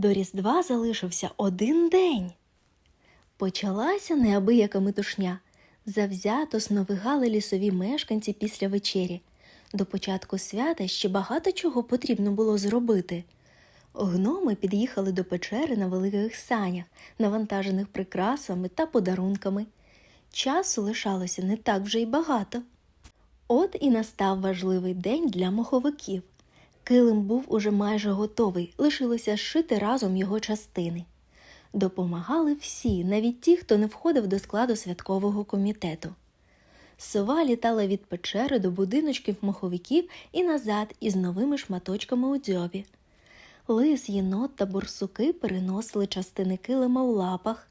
До Різдва залишився один день. Почалася неабияка метушня. Завзято сновигали лісові мешканці після вечері. До початку свята ще багато чого потрібно було зробити. Гноми під'їхали до печери на великих санях, навантажених прикрасами та подарунками. Часу лишалося не так вже й багато. От і настав важливий день для моховиків. Килим був уже майже готовий, лишилося зшити разом його частини. Допомагали всі, навіть ті, хто не входив до складу святкового комітету. Сова літала від печери до будиночків моховиків і назад із новими шматочками у дзьобі. Лис, єнот та борсуки переносили частини килима у лапах,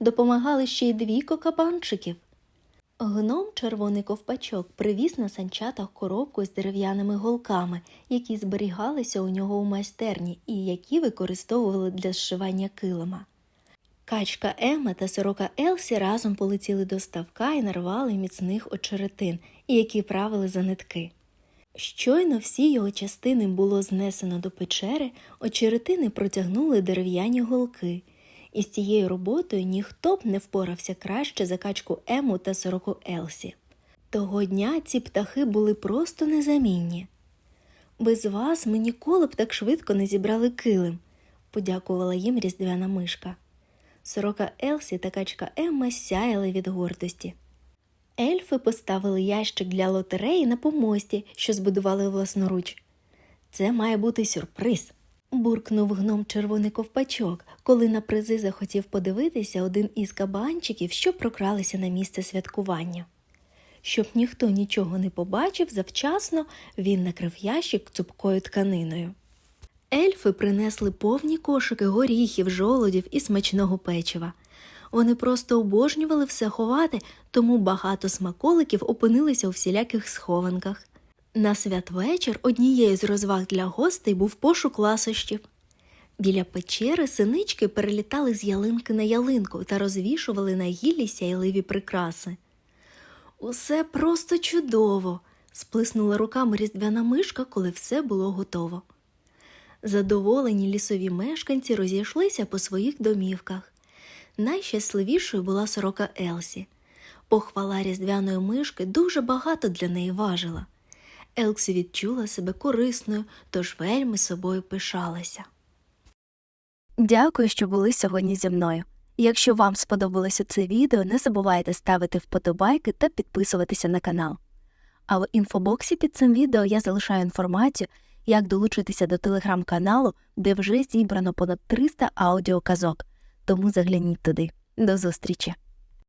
допомагали ще й двійко кабанчиків. Гном червоний ковпачок привіз на санчатах коробку з дерев'яними голками, які зберігалися у нього у майстерні і які використовували для зшивання килима. Качка Ема та сорока Елсі разом полетіли до ставка і нарвали міцних очеретин, які правили за нитки. Щойно всі його частини було знесено до печери, очеретини протягнули дерев'яні голки, і з цією роботою ніхто б не впорався краще за качку Ему та сороку Елсі. Того дня ці птахи були просто незамінні. Без вас ми ніколи б так швидко не зібрали килим, подякувала їм різдвяна мишка. Сорока Елсі та качка Емма сяяли від гордості. Ельфи поставили ящик для лотереї на помості, що збудували власноруч. Це має бути сюрприз. Буркнув гном червоний ковпачок, коли на призи захотів подивитися один із кабанчиків, що прокралися на місце святкування. Щоб ніхто нічого не побачив, завчасно він накрив ящик цупкою тканиною. Ельфи принесли повні кошики горіхів, жолодів і смачного печива. Вони просто обожнювали все ховати, тому багато смаколиків опинилися у всіляких схованках. На святвечір однією з розваг для гостей був пошук ласощів. Біля печери синички перелітали з ялинки на ялинку та розвішували на гіллі сяйливі прикраси. Усе просто чудово, сплеснула руками різдвяна мишка, коли все було готово. Задоволені лісові мешканці розійшлися по своїх домівках. Найщасливішою була сорока Елсі. Похвала різдвяної мишки дуже багато для неї важила. Елсі відчула себе корисною, тож вельми собою пишалася. Дякую, що були сьогодні зі мною. Якщо вам сподобалося це відео, не забувайте ставити вподобайки та підписуватися на канал. А в інфобоксі під цим відео я залишаю інформацію, як долучитися до телеграм-каналу, де вже зібрано понад 300 аудіоказок. Тому загляніть туди. До зустрічі!